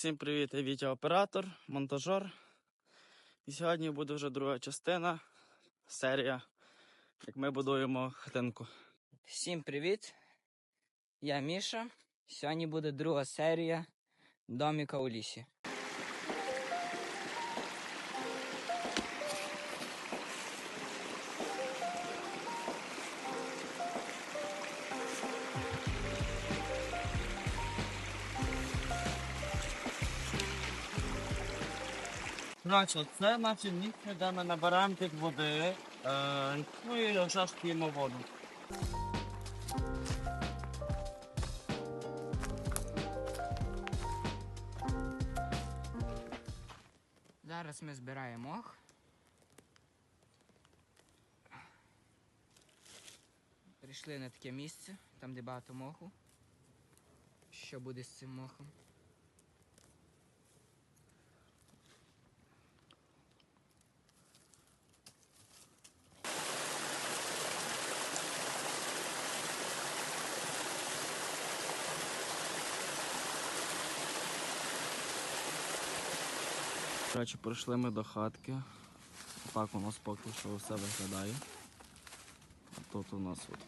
Всім привіт, я Вітя монтажер. І сьогодні буде вже друга частина, серія, як ми будуємо хатинку. Всім привіт! Я Міша. Сьогодні буде друга серія Доміка у лісі. Коротше, це наче місце, де ми набираємо під води, е, ну і вже ж п'ємо воду. Зараз ми збираємо мох. Прийшли на таке місце, там де багато моху. Що буде з цим мохом? Коротше, прийшли ми до хатки. Так у нас поки що все виглядає. А тут у нас от.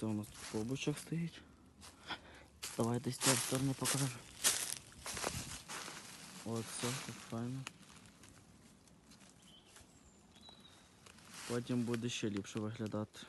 Це у нас тут побучок стоїть. Давайте з цієї сторони покажу. Оце так файно. Потім буде ще ліпше виглядати.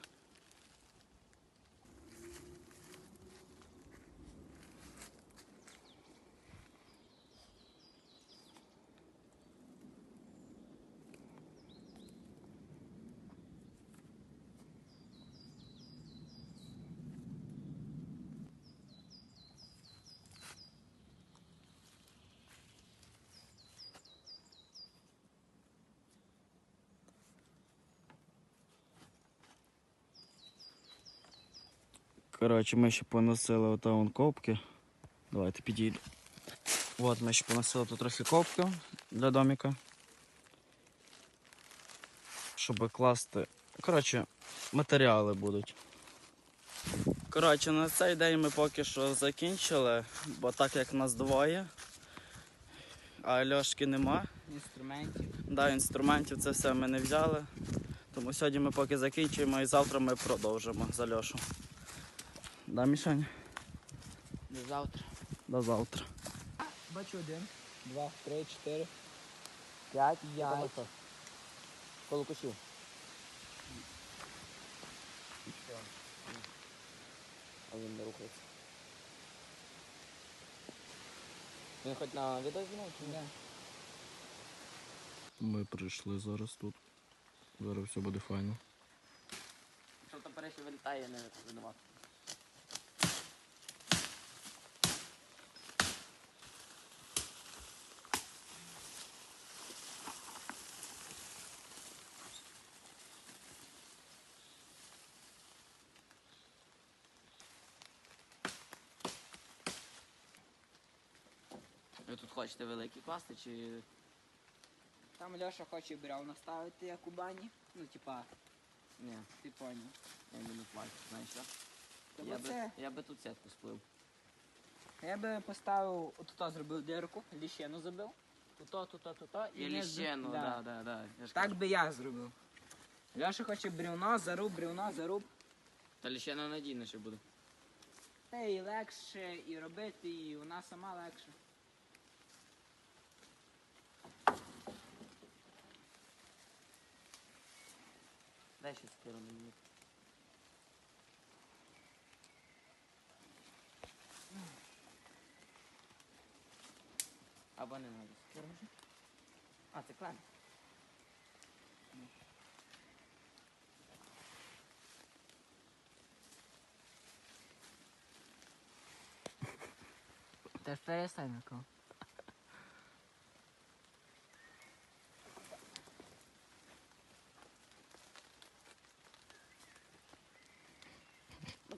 Коротше, ми ще поносили вон копки. Давайте підійду. От ми ще поносили тут трохи копки для доміка. Щоб класти. Коротше, матеріали будуть. Коротше, на цей день ми поки що закінчили, бо так як нас двоє, а Льошки нема. Інструментів. Да, інструментів це все ми не взяли. Тому сьогодні ми поки закінчуємо і завтра ми продовжимо за Льошу. Да, Мішань? До завтра. До завтра. Бачу один, два, три, чотири, п'ять, п'ять. Коло кущів. А він не рухається. Він хоч на відео знімав чи ні? Ми прийшли зараз тут. Зараз все буде файно. Що там перший вилітає, не винуват. Ви тут хочете великий класти чи. Там Льоша хоче бряв наставити, як у бані. Ну, типа, Ні, ти поняв. я не плачу, знаєш що? Тому Я би, я би тут сетку сплив. я би поставив, от отут зробив дирку, ліщену забив. Туто, туто, туто. І не з- ліщену, да. да, да, да. Я ж Так кажу. би я зробив. Льоша хоче бревно, заруб, бревно, заруб. Та ліщена надійніше буде. Та і легше, і робити, і вона сама легше. Дай ще сторону мені. Або не надо. Скоро вже? А, це клан.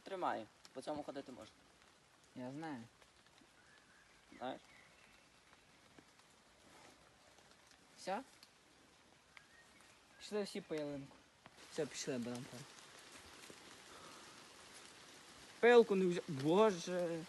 Тримай. По цьому ходити можна. Я знаю. Знаєш? Все? Пішли всі по ялинку. Все, пішли, беремо. Пилку не взяв. Боже.